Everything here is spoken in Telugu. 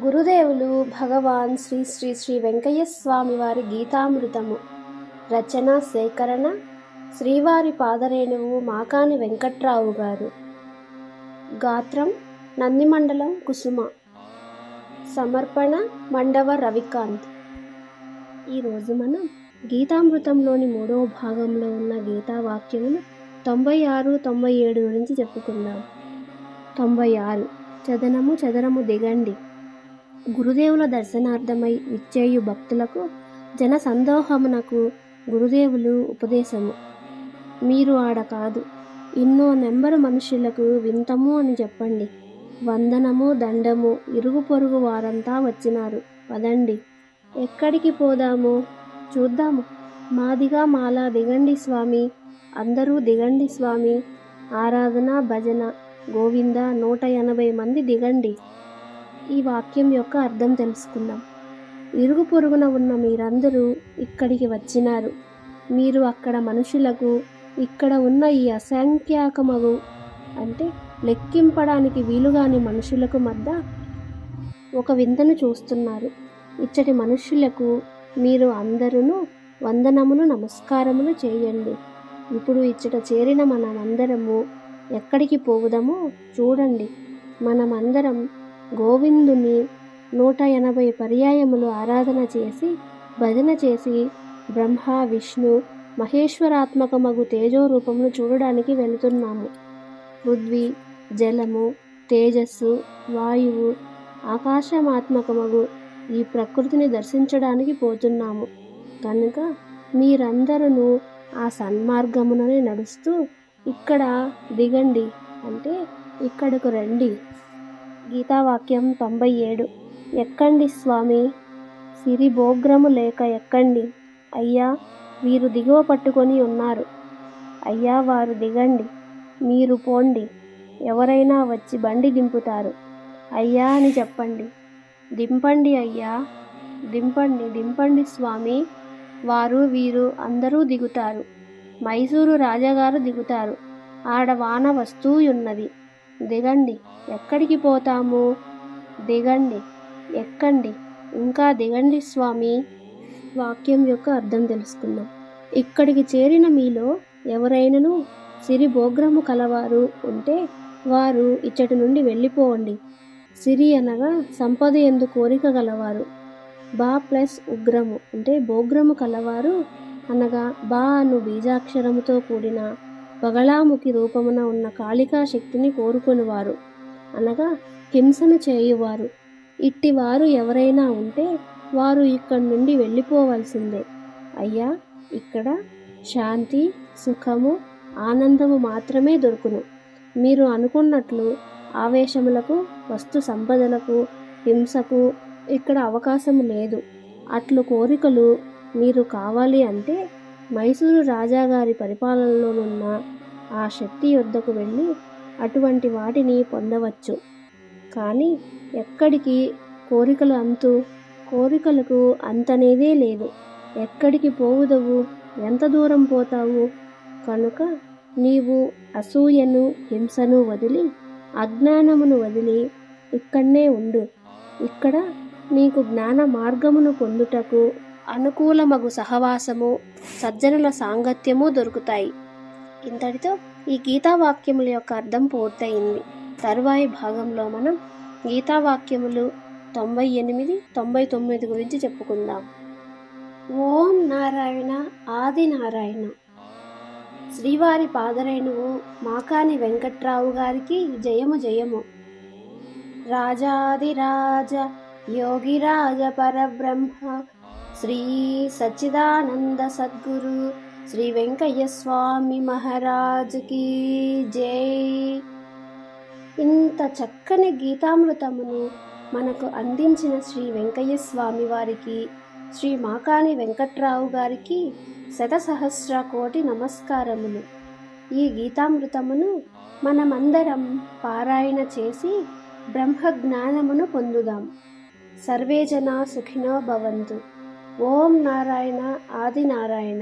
గురుదేవులు భగవాన్ శ్రీ శ్రీ శ్రీ వెంకయ్య స్వామి వారి గీతామృతము. రచన సేకరణ శ్రీవారి పాదరేణువు మాకాని వెంకట్రావు గారు. గాత్రం నందిమండలం కుసుమ. సమర్పణ మండవ రవికాంత్. ఈరోజు మనం గీతామృతంలోని మూడవ భాగంలో ఉన్న గీతా వాక్యములు తొంభై ఆరు తొంభై ఏడు గురించి చెప్పుకుందాం. తొంభై ఆరు. చదనము చదరము దిగండి. గురుదేవుల దర్శనార్థమై విచ్చేయు భక్తులకు జన సందోహమునకు గురుదేవులు ఉపదేశము. మీరు ఆడ కాదు. ఎన్నో నెంబరు మనుషులకు వింతము అని చెప్పండి. వందనము దండము ఇరుగు పొరుగు వారంతా వచ్చినారు. పదండి. ఎక్కడికి పోదాము? చూద్దాము. మాదిగా మాలా దిగండి స్వామి. అందరూ దిగండి స్వామి. ఆరాధన భజన గోవింద నూట ఎనభై మంది దిగండి. ఈ వాక్యం యొక్క అర్థం తెలుసుకుందాం. ఇరుగు పొరుగున ఉన్న మీరందరూ ఇక్కడికి వచ్చినారు. మీరు అక్కడ మనుషులకు ఇక్కడ ఉన్న ఈ అసంఖ్యాకమగు అంటే లెక్కింపడానికి వీలుగాని మనుషులకు మధ్య ఒక వింతను చూస్తున్నారు. ఇచ్చటి మనుషులకు మీరు అందరూ వందనములు నమస్కారములు చేయండి. ఇప్పుడు ఇచ్చట చేరిన మనమందరము ఎక్కడికి పోవుదామో చూడండి. మనమందరం గోవిందుని నూట ఎనభై పర్యాయములు ఆరాధన చేసి భజన చేసి బ్రహ్మ విష్ణు మహేశ్వరాత్మకమగు తేజో రూపమును చూడడానికి వెళుతున్నాము. పృథ్వీ జలము తేజస్సు వాయువు ఆకాశమాత్మకమగు ఈ ప్రకృతిని దర్శించడానికి పోతున్నాము. కనుక మీరందరూ ఆ సన్మార్గముననే నడుస్తూ ఇక్కడ దిగండి అంటే ఇక్కడకు రండి. గీతావాక్యం తొంభై ఏడు ఎక్కండి స్వామి సిరిభోగ్రము లేక ఎక్కండి. అయ్యా వీరు దిగువ పట్టుకొని ఉన్నారు. అయ్యా వారు దిగండి మీరు పోండి. ఎవరైనా వచ్చి బండి దింపుతారు. అయ్యా అని చెప్పండి. దింపండి అయ్యా దింపండి దింపండి స్వామి. వారు వీరు అందరూ దిగుతారు. మైసూరు రాజాగారు దిగుతారు. ఆడ వాన వస్తూ ఉన్నది దిగండి ఎక్కడికి పోతాము? దిగండి ఎక్కండి. ఇంకా దిగండి స్వామి. వాక్యం యొక్క అర్థం తెలుసుకుందాం. ఇక్కడికి చేరిన మీలో ఎవరైనను సిరి భోగ్రము కలవారు ఉంటే వారు ఇచ్చటి నుండి వెళ్ళిపోవండి సిరి అనగా సంపద ఎందు కోరిక గలవారు. బా ప్లస్ ఉగ్రము అంటే భోగ్రము కలవారు అనగా బా అను బీజాక్షరముతో కూడిన పగళాముఖి రూపమున ఉన్న కాళికా శక్తిని కోరుకునివారు. అనగా హింసను చేయువారు. ఇట్టివారు ఎవరైనా ఉంటే వారు ఇక్కడి నుండి వెళ్ళిపోవలసిందే. అయ్యా ఇక్కడ శాంతి సుఖము ఆనందము మాత్రమే దొరుకును. మీరు అనుకున్నట్లు ఆవేశములకు వస్తు సంపదలకు హింసకు ఇక్కడ అవకాశం లేదు. అట్లు కోరికలు మీరు కావాలి అంటే మైసూరు రాజాగారి పరిపాలనలోనున్న ఆ శక్తి యొద్దకు వెళ్ళి అటువంటి వాటిని పొందవచ్చు. కానీ ఎక్కడికి కోరికలు అంతు కోరికలకు అంతనేదే లేదు ఎక్కడికి పోవుదవు? ఎంత దూరం పోతావు? కనుక నీవు అసూయను హింసను వదిలి అజ్ఞానమును వదిలి ఇక్కడనే ఉండు. ఇక్కడ నీకు జ్ఞాన మార్గమును పొందుటకు అనుకూలమగు సహవాసము సజ్జనుల సాంగత్యము దొరుకుతాయి. ఇంతటితో ఈ గీతావాక్యముల యొక్క అర్థం పూర్తయింది. తరువాయి భాగంలో మనం గీతావాక్యములు తొంభై ఎనిమిది తొంభై తొమ్మిది గురించి చెప్పుకుందాం. ఓం నారాయణ ఆది నారాయణ. శ్రీవారి పాదరేణువు మాకాని వెంకట్రావు గారికి జయము జయము. రాజాదిరాజ యోగిరాజ పరబ్రహ్మ శ్రీ సచ్చిదానంద సద్గురు శ్రీ వెంకయ్య స్వామి మహారాజుకి జై. ఇంత చక్కని గీతామృతమును మనకు అందించిన శ్రీ వెంకయ్య స్వామి వారికి శ్రీ మాకాని వెంకట్రావు గారికి శతసహస్ర కోటి నమస్కారములు. ఈ గీతామృతమును మనమందరం పారాయణ చేసి బ్రహ్మజ్ఞానమును పొందుదాం. సర్వే జనా సుఖినో భవంతు. ఓం నారాయణ ఆది నారాయణ.